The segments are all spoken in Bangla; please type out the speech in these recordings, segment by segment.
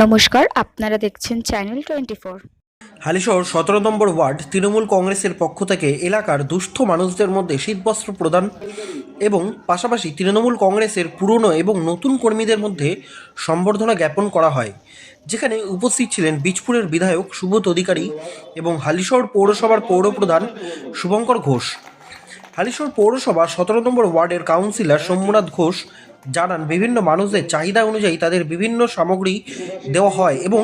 নমস্কার, আপনারা দেখছেন চ্যানেল টোয়েন্টি ফোর হালিশহর সতেরো নম্বর ওয়ার্ড তৃণমূল কংগ্রেসের পক্ষ থেকে এলাকার দুস্থ মানুষদের মধ্যে শীতবস্ত্র প্রদান এবং পাশাপাশি তৃণমূল কংগ্রেসের পুরনো এবং নতুন কর্মীদের মধ্যে সম্বর্ধনা জ্ঞাপন করা হয়। যেখানে উপস্থিত ছিলেন বীজপুরের বিধায়ক সুবোধ অধিকারী এবং হালিশহর পৌরসভার পৌরপ্রধান শুভঙ্কর ঘোষ। হালিশহর পৌরসভা সতেরো নম্বর ওয়ার্ডের কাউন্সিলর সোমনাথ ঘোষ জানান বিভিন্ন মানুষদের চাহিদা অনুযায়ী তাদের বিভিন্ন সামগ্রী দেওয়া হয় এবং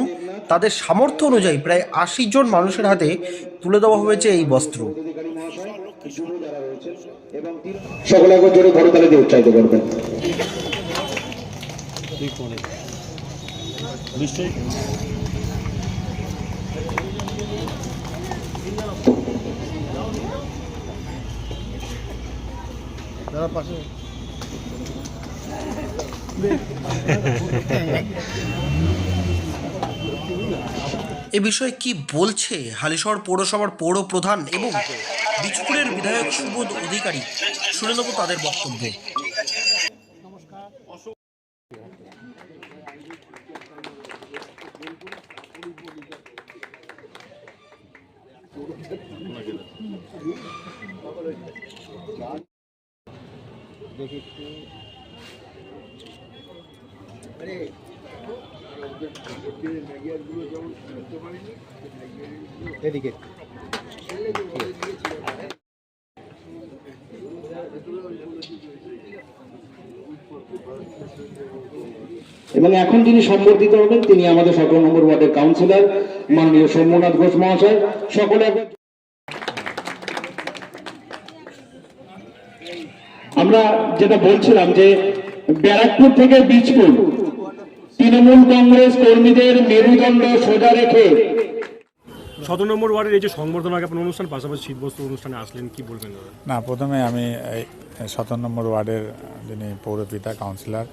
তাদের সামর্থ্য অনুযায়ী প্রায় আশি জন মানুষের হাতে তুলে দেওয়া হয়েছে এই বস্ত্র। সকলে একবার জোরে করতালি দিয়ে উৎসাহিত করবেন। এ বিষয়ে কি বলছে হালিশহর পৌরসভার পৌর প্রধান এবং বীজপুরের বিধায়ক সুবোধ অধিকারী? শুনে নেব তাদের বক্তব্য। এদিকে। এবং এখন যিনি সম্বর্ধিত হবেন তিনি আমাদের সতেরো নম্বর ওয়ার্ডের কাউন্সিলর মাননীয় সৌম্যনাথ ঘোষ মহাশয়। সকলে আমরা যেটা বলছিলাম যে ব্যারাকপুর থেকে বীজপুর তৃণমূল কংগ্রেস কর্মীদের মেরুদণ্ড সোজা রেখে। সতেরো নম্বর ওয়ার্ডের এই যে সংবর্ধনা জ্ঞাপন অনুষ্ঠান পাশাপাশি শীতবস্ত্র অনুষ্ঠানে আসলেন কি বলবেন না প্রথমে আমি এই সতেরো নম্বর ওয়ার্ডের যিনি পৌরপিতা কাউন্সিলর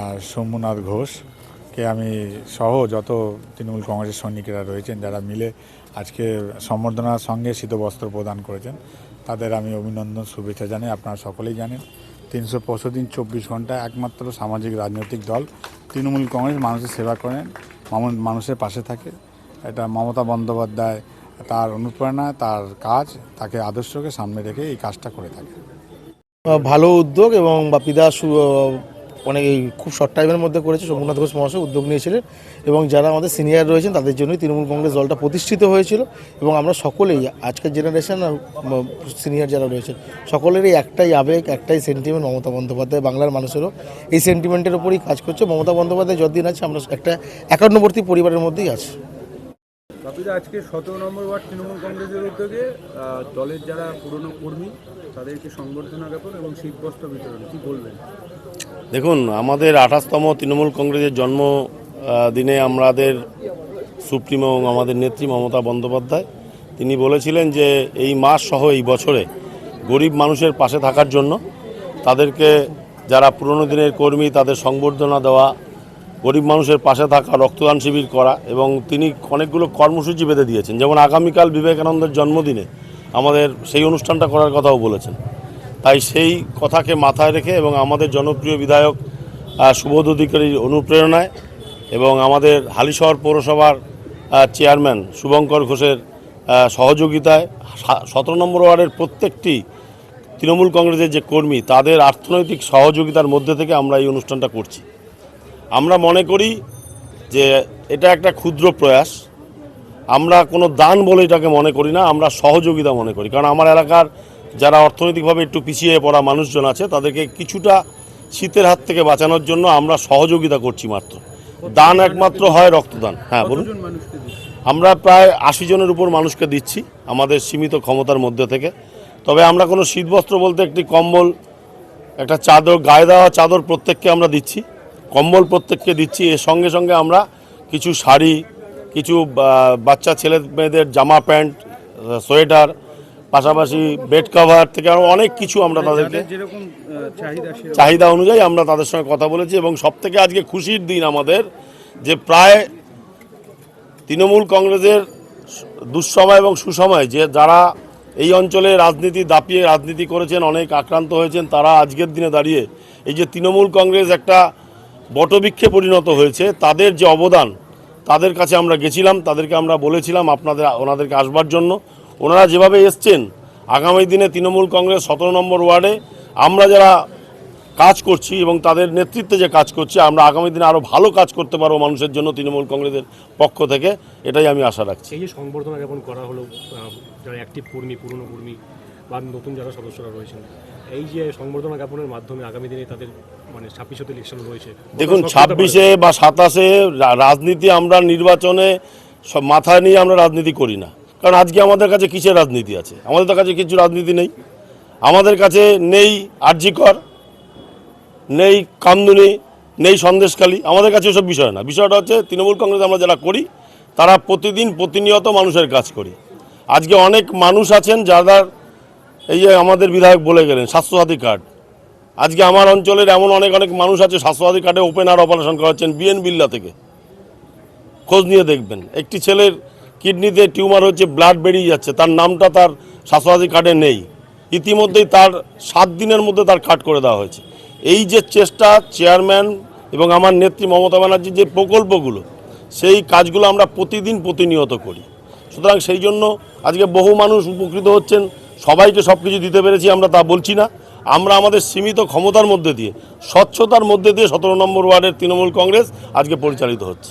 আর সৌম্যনাথ ঘোষকে আমি সহ যত তৃণমূল কংগ্রেসের সৈনিকেরা রয়েছেন যারা মিলে আজকে সম্বর্ধনার সঙ্গে শীতবস্ত্র প্রদান করেছেন তাদের আমি অভিনন্দন, শুভেচ্ছা জানাই। আপনারা সকলেই জানেন, তিনশো পঁয়ষট্টি দিন চব্বিশ ঘণ্টা একমাত্র সামাজিক রাজনৈতিক দল। তৃণমূল কংগ্রেস মানুষের সেবা করেন মানুষের পাশে থাকে। এটা মমতা বন্দ্যোপাধ্যায়, তার অনুপ্রেরণা, তার কাজ, তাকে আদর্শকে সামনে রেখে এই কাজটা করে থাকে। ভালো উদ্যোগ এবং বাপিদা অনেক এই খুব শর্ট টাইমের মধ্যে করেছে সোমনাথ ঘোষ মহাশয় উদ্যোগ নিয়েছিলেন এবং যারা আমাদের সিনিয়র রয়েছেন তাদের জন্যই তৃণমূল কংগ্রেস দলটা প্রতিষ্ঠিত হয়েছিল এবং আমরা সকলেই, আজকের জেনারেশন সিনিয়র যারা রয়েছেন, সকলেরই একটাই আবেগ, একটাই সেন্টিমেন্ট মমতা বন্দ্যোপাধ্যায়, বাংলার মানুষেরও। এই সেন্টিমেন্টের উপরই কাজ করছে। মমতা বন্দ্যোপাধ্যায় যতদিন আছে, আমরা একটা একান্নবর্তী পরিবারের মধ্যেই আছি। আজকে সতেরো নম্বর ওয়ার্ড তৃণমূল কংগ্রেসের উদ্যোগে দলের যারা পুরনো কর্মী, তাদেরকে সংবর্ধনা জ্ঞাপন এবং শীতবস্ত্র বিতরণ, কি বলবেন? দেখুন, আমাদের আঠাশতম তৃণমূল কংগ্রেসের জন্ম দিনে আমাদের সুপ্রিমো এবং আমাদের নেত্রী মমতা বন্দ্যোপাধ্যায়, তিনি বলেছিলেন যে এই মাস সহ এই বছরে গরিব মানুষের পাশে থাকার জন্য তাদেরকে যারা পুরনো দিনের কর্মী, তাদের সংবর্ধনা দেওয়া, গরিব মানুষের পাশে থাকা, রক্তদান শিবির করা এবং তিনি অনেকগুলো কর্মসূচি বেঁধে দিয়েছেন। যেমন আগামীকাল বিবেকানন্দের জন্মদিনে আমাদের সেই অনুষ্ঠানটা করার কথাও বলেছেন। তাই সেই কথাকে মাথায় রেখে এবং আমাদের জনপ্রিয় বিধায়ক সুবোধ অধিকারীর অনুপ্রেরণায় এবং আমাদের হালিশহর পৌরসভার চেয়ারম্যান শুভঙ্কর ঘোষের সহযোগিতায় সতেরো নম্বর ওয়ার্ডের প্রত্যেকটি তৃণমূল কংগ্রেসের যে কর্মী, তাদের অর্থনৈতিক সহযোগিতার মধ্যে থেকে আমরা এই অনুষ্ঠানটা করছি। আমরা মনে করি যে এটা একটা ক্ষুদ্র প্রয়াস। আমরা কোনো দান বলে এটাকে মনে করি না, আমরা সহযোগিতা মনে করি। কারণ আমার এলাকার যারা অর্থনৈতিকভাবে একটু পিছিয়ে পড়া মানুষজন আছে তাদেরকে কিছুটা শীতের হাত থেকে বাঁচানোর জন্য আমরা সহযোগিতা করছি মাত্র। দান একমাত্র হয় রক্তদান। হ্যাঁ বলুন। আমরা প্রায় আশি জনের উপর মানুষকে দিচ্ছি আমাদের সীমিত ক্ষমতার মধ্যে থেকে। তবে আমরা কোনো শীতবস্ত্র বলতে একটি কম্বল একটা চাদর গায়ে দেওয়া চাদর প্রত্যেককে আমরা দিচ্ছি। কম্বল প্রত্যেককে দিচ্ছি। এর সঙ্গে সঙ্গে আমরা কিছু শাড়ি কিছু বাচ্চা ছেলে মেয়েদের জামা প্যান্ট সোয়েটার পাশাপাশি বেড কভার থেকে আরও অনেক কিছু আমরা তাদেরকে আহ, চাহিদা চাহিদা অনুযায়ী আমরা তাদের সঙ্গে কথা বলেছি এবং সবথেকে আজকে খুশির দিন আমাদের যে প্রায় তৃণমূল কংগ্রেসের দুঃসময় এবং সুসময় যে যারা এই অঞ্চলে রাজনীতি দাপিয়ে রাজনীতি করেছেন অনেক আক্রান্ত হয়েছেন তারা আজকের দিনে দাঁড়িয়ে এই যে তৃণমূল কংগ্রেস একটা বটবৃক্ষে পরিণত হয়েছে তাদের যে অবদান তাদের কাছে আমরা গেছিলাম তাদেরকে আমরা বলেছিলাম আপনাদের ওনাদেরকে আসবার জন্য। ওনারা যেভাবে এসছেন আগামী দিনে তৃণমূল কংগ্রেস সতেরো নম্বর ওয়ার্ডে আমরা যারা কাজ করছি এবং তাদের নেতৃত্বে যে কাজ করছি আমরা আগামী দিনে আরও ভালো কাজ করতে পারব মানুষের জন্য তৃণমূল কংগ্রেসের পক্ষ থেকে এটাই আমি আশা রাখছি। এই যে সংবর্ধনা জ্ঞাপন করা হলো যারা অ্যাক্টিভ কর্মী পুরনো কর্মী বা নতুন যারা সদস্যরা রয়েছেন এই যে সংবর্ধনা জ্ঞাপনের মাধ্যমে আগামী দিনে তাদের মানে ছাব্বিশতে ইলেকশন রয়েছে দেখুন ছাব্বিশে বা সাতাশে রাজনীতি আমরা নির্বাচনে সব মাথা নিয়ে আমরা রাজনীতি করি না। কারণ আজকে আমাদের কাছে কিসের রাজনীতি আছে? আমাদের কাছে কিছু রাজনীতি নেই। আমাদের কাছে নেই আর্জিকর নেই কামদুনি, নেই সন্দেশকালী আমাদের কাছে ওসব বিষয় না। বিষয়টা হচ্ছে তৃণমূল কংগ্রেস আমরা যারা করি, তারা প্রতিদিন প্রতিনিয়ত মানুষের কাজ করি। আজকে অনেক মানুষ আছেন যারা এই যে আমাদের বিধায়ক বলে গেলেন, স্বাস্থ্যসাথী কার্ড। আজকে আমার অঞ্চলের এমন অনেক অনেক মানুষ আছে, স্বাস্থ্যসাথী কার্ডে ওপেন আর অপারেশন করাচ্ছেন বিএন বিল্লা থেকে। খোঁজ নিয়ে দেখবেন। একটি ছেলের কিডনিতে টিউমার হচ্ছে ব্লাড বেরিয়ে যাচ্ছে। তার নামটা তার স্বাস্থ্যসাথী কার্ডে নেই। ইতিমধ্যেই তার সাত দিনের মধ্যে তার কাট করে দেওয়া হয়েছে। এই যে চেষ্টা, চেয়ারম্যান এবং আমার নেত্রী মমতা ব্যানার্জির যে প্রকল্পগুলো, সেই কাজগুলো আমরা প্রতিদিন প্রতিনিয়ত করি। সুতরাং সেই জন্য আজকে বহু মানুষ উপকৃত হচ্ছেন। সবাইকে সব কিছু দিতে পেরেছি, আমরা তা বলছি না। আমরা আমাদের সীমিত ক্ষমতার মধ্যে দিয়ে, স্বচ্ছতার মধ্যে দিয়ে সতেরো নম্বর ওয়ার্ডের তৃণমূল কংগ্রেস আজকে পরিচালিত হচ্ছে।